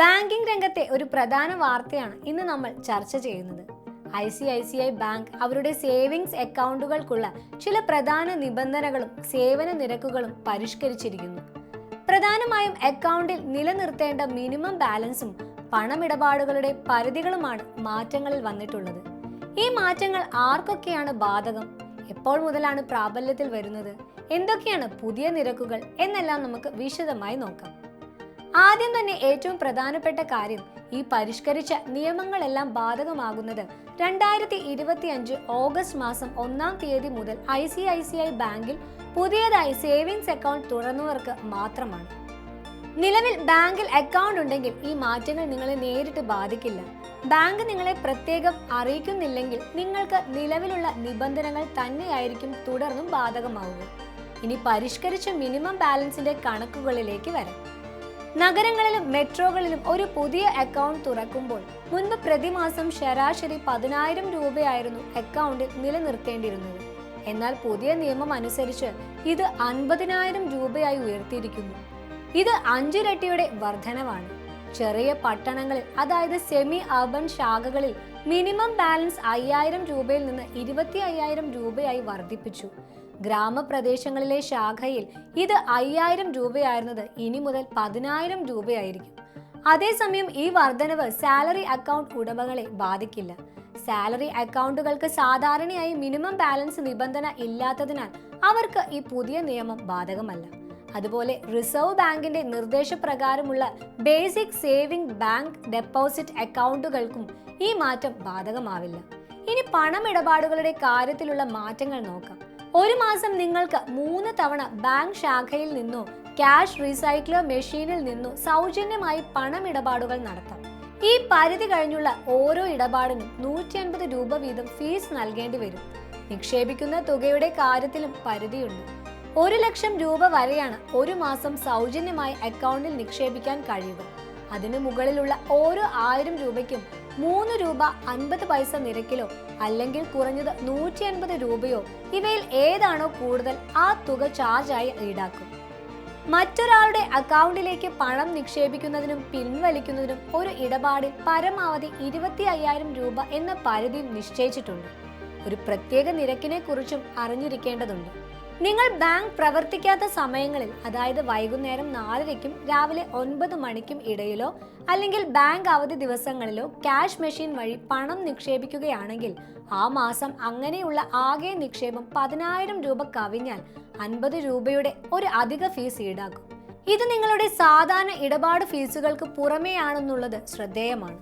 Banking രംഗത്തെ ഒരു പ്രധാന വാർത്തയാണ് ഇന്ന് നമ്മൾ ചർച്ച ചെയ്യുന്നത്. I C I C I bank അവരുടെ സേവിങ്സ് അക്കൗണ്ടുകൾക്കുള്ള ചില പ്രധാന നിബന്ധനകളും സേവന നിരക്കുകളും പരിഷ്കരിച്ചിരിക്കുന്നു. പ്രധാനമായും അക്കൗണ്ടിൽ നിലനിർത്തേണ്ട മിനിമം ബാലൻസും പണമിടപാടുകളുടെ പരിധികളുമാണ് മാറ്റങ്ങളിൽ വന്നിട്ടുള്ളത്. ഈ മാറ്റങ്ങൾ ആർക്കൊക്കെയാണ് ബാധകം? എപ്പോൾ മുതലാണ് പ്രാബല്യത്തിൽ വരുന്നത്? എന്തൊക്കെയാണ് പുതിയ നിരക്കുകൾ? എന്നെല്ലാം നമുക്ക് വിശദമായി നോക്കാം. ആദ്യം തന്നെ ഏറ്റവും പ്രധാനപ്പെട്ട കാര്യം ഈ പരിഷ്കരിച്ച നിയമങ്ങളെല്ലാം ബാധകമാകുന്നത് രണ്ടായിരത്തി ഇരുപത്തി അഞ്ച് ഓഗസ്റ്റ് മാസം ഒന്നാം തീയതി മുതൽ I C I C I ബാങ്കിൽ പുതിയതായി സേവിങ്സ് അക്കൗണ്ട് തുറന്നവർക്ക് മാത്രമാണ്. നിലവിൽ ബാങ്കിൽ അക്കൗണ്ട് ഉണ്ടെങ്കിൽ ഈ മാറ്റങ്ങൾ നിങ്ങളെ നേരിട്ട് ബാധിക്കില്ല. ബാങ്ക് നിങ്ങളെ പ്രത്യേകം അറിയിക്കുന്നില്ലെങ്കിൽ നിങ്ങൾക്ക് നിലവിലുള്ള നിബന്ധനകൾ തന്നെയായിരിക്കും തുടർന്നും ബാധകമാവുക. ഇനി പരിഷ്കരിച്ച മിനിമം ബാലൻസിന്റെ കണക്കുകളിലേക്ക് വരാം. നഗരങ്ങളിലും മെട്രോകളിലും ഒരു പുതിയ അക്കൗണ്ട് തുറക്കുമ്പോൾ മുൻപ് പ്രതിമാസം ശരാശരി പതിനായിരം രൂപയായിരുന്നു അക്കൗണ്ടിൽ നിലനിർത്തേണ്ടിയിരുന്നത്. എന്നാൽ പുതിയ നിയമം അനുസരിച്ച് ഇത് അൻപതിനായിരം രൂപയായി ഉയർത്തിയിരിക്കുന്നു. ഇത് അഞ്ചിരട്ടിയുടെ വർധനവാണ്. ചെറിയ പട്ടണങ്ങളിൽ അതായത് സെമി അർബൻ ശാഖകളിൽ മിനിമം ബാലൻസ് അയ്യായിരം രൂപയിൽ നിന്ന് ഇരുപത്തി അയ്യായിരം രൂപയായി വർദ്ധിപ്പിച്ചു. ഗ്രാമപ്രദേശങ്ങളിലെ ശാഖയിൽ ഇത് അയ്യായിരം രൂപയായിരുന്നത് ഇനി മുതൽ പതിനായിരം രൂപയായിരിക്കും. അതേസമയം ഈ വർധനവ് സാലറി അക്കൗണ്ട് ഉടമകളെ ബാധിക്കില്ല. സാലറി അക്കൗണ്ടുകൾക്ക് സാധാരണയായി മിനിമം ബാലൻസ് നിബന്ധന ഇല്ലാത്തതിനാൽ അവർക്ക് ഈ പുതിയ നിയമം ബാധകമല്ല. അതുപോലെ റിസർവ് ബാങ്കിന്റെ നിർദ്ദേശപ്രകാരമുള്ള ബേസിക് സേവിംഗ് ബാങ്ക് ഡെപ്പോസിറ്റ് അക്കൗണ്ടുകൾക്കും ഈ മാറ്റം ബാധകമാവില്ല. ഇനി പണമിടപാടുകളുടെ കാര്യത്തിലുള്ള മാറ്റങ്ങൾ നോക്കാം. ഒരു മാസം നിങ്ങൾക്ക് മൂന്ന് തവണ ബാങ്ക് ശാഖയിൽ നിന്നോ ക്യാഷ് റീസൈക്ലർ മെഷീനിൽ നിന്നോ സൗജന്യമായി പണമിടപാടുകൾ നടത്താം. ഈ പരിധി കഴിഞ്ഞുള്ള ഓരോ ഇടപാടിനും നൂറ്റി അൻപത് രൂപ വീതം ഫീസ് നൽകേണ്ടി വരും. നിക്ഷേപിക്കുന്ന തുകയുടെ കാര്യത്തിലും പരിധിയുണ്ട്. ഒരു ലക്ഷം രൂപ വരെയാണ് ഒരു മാസം സൗജന്യമായി അക്കൗണ്ടിൽ നിക്ഷേപിക്കാൻ കഴിയുക. അതിനു മുകളിലുള്ള ഓരോ ആയിരം രൂപയ്ക്കും മൂന്ന് രൂപ അൻപത് പൈസ നിരക്കിലോ അല്ലെങ്കിൽ കുറഞ്ഞത് നൂറ്റി അൻപത് രൂപയോ ഇവയിൽ ഏതാണോ കൂടുതൽ ആ തുക ചാർജായി ഈടാക്കും. മറ്റൊരാളുടെ അക്കൗണ്ടിലേക്ക് പണം നിക്ഷേപിക്കുന്നതിനും പിൻവലിക്കുന്നതിനും ഒരു ഇടപാടിൽ പരമാവധി ഇരുപത്തി അയ്യായിരം രൂപ എന്ന പരിധി നിശ്ചയിച്ചിട്ടുണ്ട്. ഒരു പ്രത്യേക നിരക്കിനെ കുറിച്ചും അറിഞ്ഞിരിക്കേണ്ടതുണ്ട്. നിങ്ങൾ ബാങ്ക് പ്രവർത്തിക്കാത്ത സമയങ്ങളിൽ അതായത് വൈകുന്നേരം നാലരയ്ക്കും രാവിലെ ഒൻപത് മണിക്കും ഇടയിലോ അല്ലെങ്കിൽ ബാങ്ക് അവധി ദിവസങ്ങളിലോ ക്യാഷ് മെഷീൻ വഴി പണം നിക്ഷേപിക്കുകയാണെങ്കിൽ ആ മാസം അങ്ങനെയുള്ള ആകെ നിക്ഷേപം പതിനായിരം രൂപ കവിഞ്ഞാൽ അൻപത് രൂപയുടെ ഒരു അധിക ഫീസ് ഈടാക്കും. ഇത് നിങ്ങളുടെ സാധാരണ ഇടപാട് ഫീസുകൾക്ക് പുറമേയാണെന്നുള്ളത് ശ്രദ്ധേയമാണ്.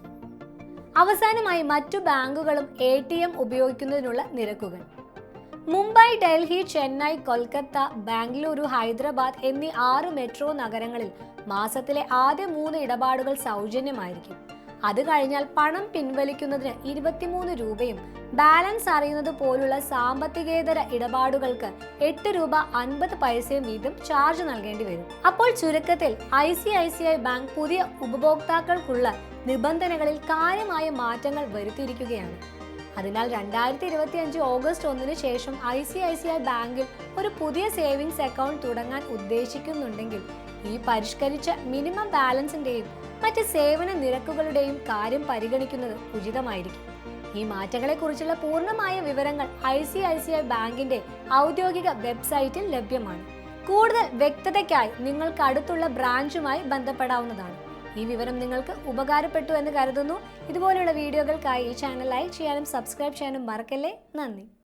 അവസാനമായി മറ്റു ബാങ്കുകളും എ ഉപയോഗിക്കുന്നതിനുള്ള നിരക്കുകൾ. മുംബൈ ഡൽഹി ചെന്നൈ കൊൽക്കത്ത ബാംഗ്ലൂരു ഹൈദരാബാദ് എന്നീ ആറ് മെട്രോ നഗരങ്ങളിൽ മാസത്തിലെ ആദ്യ മൂന്ന് ഇടപാടുകൾ സൗജന്യമായിരിക്കും. അത് കഴിഞ്ഞാൽ പണം പിൻവലിക്കുന്നതിന് ഇരുപത്തിമൂന്ന് രൂപയും ബാലൻസ് അറിയുന്നത് പോലുള്ള സാമ്പത്തികേതര ഇടപാടുകൾക്ക് എട്ട് രൂപ അൻപത് പൈസയും വീതം ചാർജ് നൽകേണ്ടി വരും. അപ്പോൾ ചുരുക്കത്തിൽ I C I C I bank പുതിയ ഉപഭോക്താക്കൾക്കുള്ള നിബന്ധനകളിൽ കാര്യമായ മാറ്റങ്ങൾ വരുത്തിയിരിക്കുകയാണ്. അതിനാൽ രണ്ടായിരത്തി ഇരുപത്തി അഞ്ച് ഓഗസ്റ്റ് ഒന്നിന് ശേഷം I C I C I ബാങ്കിൽ ഒരു പുതിയ സേവിങ്സ് അക്കൗണ്ട് തുടങ്ങാൻ ഉദ്ദേശിക്കുന്നുണ്ടെങ്കിൽ ഈ പരിഷ്കരിച്ച മിനിമം ബാലൻസിന്റെയും മറ്റ് സേവന നിരക്കുകളുടെയും കാര്യം പരിഗണിക്കുന്നത് ഉചിതമായിരിക്കും. ഈ മാറ്റങ്ങളെക്കുറിച്ചുള്ള പൂർണമായ വിവരങ്ങൾ I C I C I ബാങ്കിന്റെ ഔദ്യോഗിക വെബ്സൈറ്റിൽ ലഭ്യമാണ്. കൂടുതൽ വ്യക്തതയ്ക്കായി നിങ്ങൾക്ക് അടുത്തുള്ള ബ്രാഞ്ചുമായി ബന്ധപ്പെടാവുന്നതാണ്. ഈ വിവരം നിങ്ങൾക്ക് ഉപകാരപ്പെട്ടു എന്ന് കരുതുന്നു. ഇതുപോലെയുള്ള വീഡിയോകൾക്കായി ഈ ചാനൽ ലൈക്ക് ചെയ്യാനും സബ്സ്ക്രൈബ് ചെയ്യാനും മറക്കല്ലേ? നന്ദി.